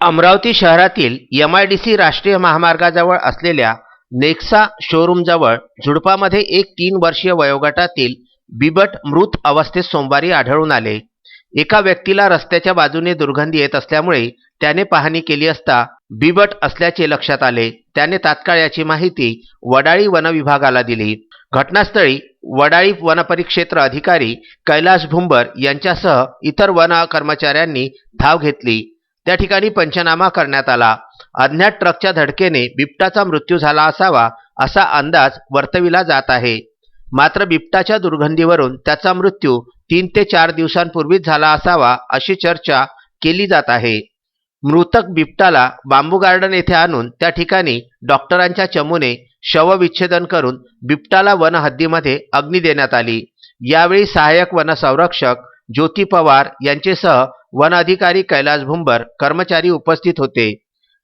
अमरावती शहरातील M I D C राष्ट्रीय महामार्गाजवळ असलेल्या नेक्सा शोरूमजवळ झुडपामध्ये एक तीन वर्षीय वयोगटातील बिबट मृत अवस्थेत सोमवारी आढळून आले. एका व्यक्तीला रस्त्याच्या बाजूने दुर्गंधी येत असल्यामुळे त्याने पाहणी केली असता बिबट असल्याचे लक्षात आले. त्याने तात्काळ याची माहिती वडाळी वनविभागाला दिली. घटनास्थळी वडाळी वनपरिक्षेत्र अधिकारी कैलास भुंबर यांच्यासह इतर वन कर्मचाऱ्यांनी धाव घेतली. त्या ठिकाणी पंचनामा करण्यात आला. अज्ञात ट्रकच्या धडकेने बिबटाचा मृत्यू झाला असावा असा अंदाज वर्तविला जात आहे. मात्र बिबटाच्या दुर्गंधीवरून त्याचा मृत्यू तीन ते चार दिवसांपूर्वीच झाला असावा अशी चर्चा केली जात आहे. मृतक बिबटाला बांबू गार्डन येथे आणून त्या ठिकाणी डॉक्टरांच्या चमूने शवविच्छेदन करून बिबटाला वन हद्दीमध्ये अग्नी देण्यात आली. यावेळी सहाय्यक वनसंरक्षक ज्योती पवार यांचेसह वन अधिकारी कैलास भुंबर कर्मचारी उपस्थित होते.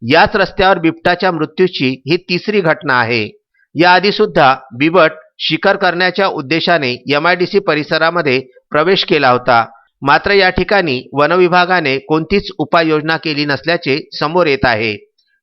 याच रस्त्यावर बिबटाच्या मृत्यूची ही तिसरी घटना आहे. याआधी सुद्धा बिबट शिकार करण्याच्या उद्देशाने एम आय डी सी परिसरामध्ये प्रवेश केला होता. मात्र या ठिकाणी वनविभागाने कोणतीच उपाययोजना केली नसल्याचे समोर येत आहे.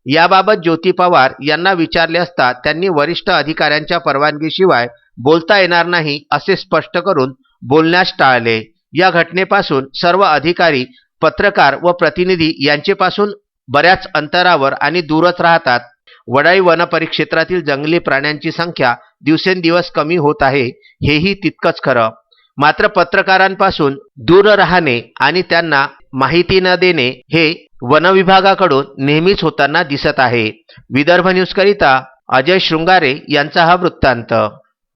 याबाबत ज्योती पवार यांना विचारले असता त्यांनी वरिष्ठ अधिकाऱ्यांच्या परवानगीशिवाय बोलता येणार नाही असे स्पष्ट करून बोलण्यास टाळले. या घटनेपासून सर्व अधिकारी पत्रकार व प्रतिनिधी यांचेपासून बऱ्याच अंतरावर आणि दूरच राहतात. वडाई वन परिक्षेत्रातील जंगली प्राण्यांची संख्या दिवसेंदिवस कमी होत आहे हेही तितकंच खरं. मात्र पत्रकारांपासून दूर राहणे आणि त्यांना माहिती न देणे हे वनविभागाकडून नेहमीच होताना दिसत आहे. विदर्भ न्यूजकरिता अजय शृंगारे यांचा हा वृत्तांत.